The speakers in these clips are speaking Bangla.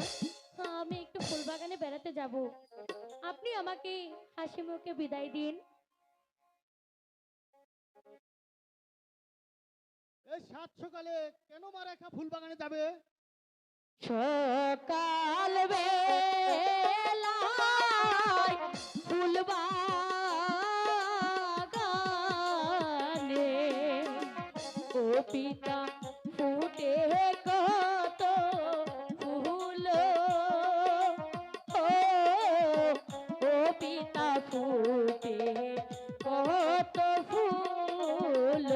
পিতা আমি একটু ফুল বাগানে বেড়াতে যাব। আপনি আমাকে হাসি মুখে বিদায় দিন। এই সাত সকালে কেন মা রেখা ফুল বাগানে যাবে? সকাল বেলায় ফুল বাগানে ও পিতা পিতা ফুটে কত ফুল।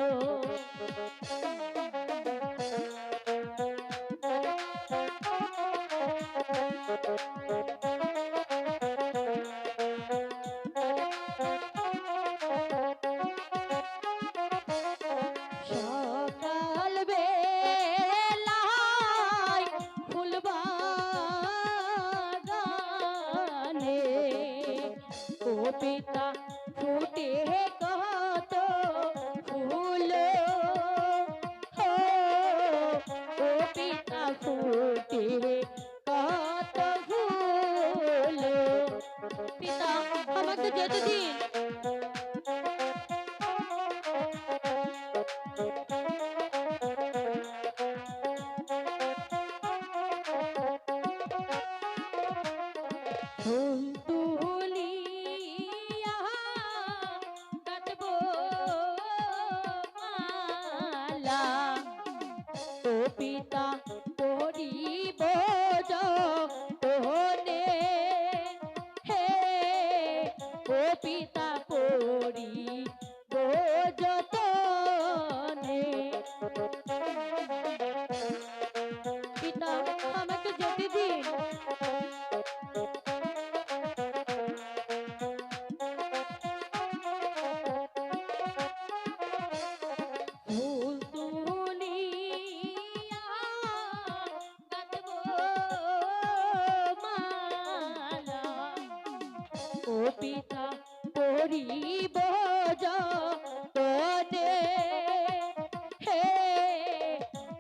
সকাল বেলায় ফুল পিতা ফুটে কত ফুল। ও পিতা ফুটে কত ফুল। পিতা আমাকে যেতে দিন ফুল মালা ও পিতা করিব যতনে হে ও পিতা ও পিতা করিব যতনে। হে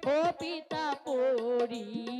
ও পিতা যত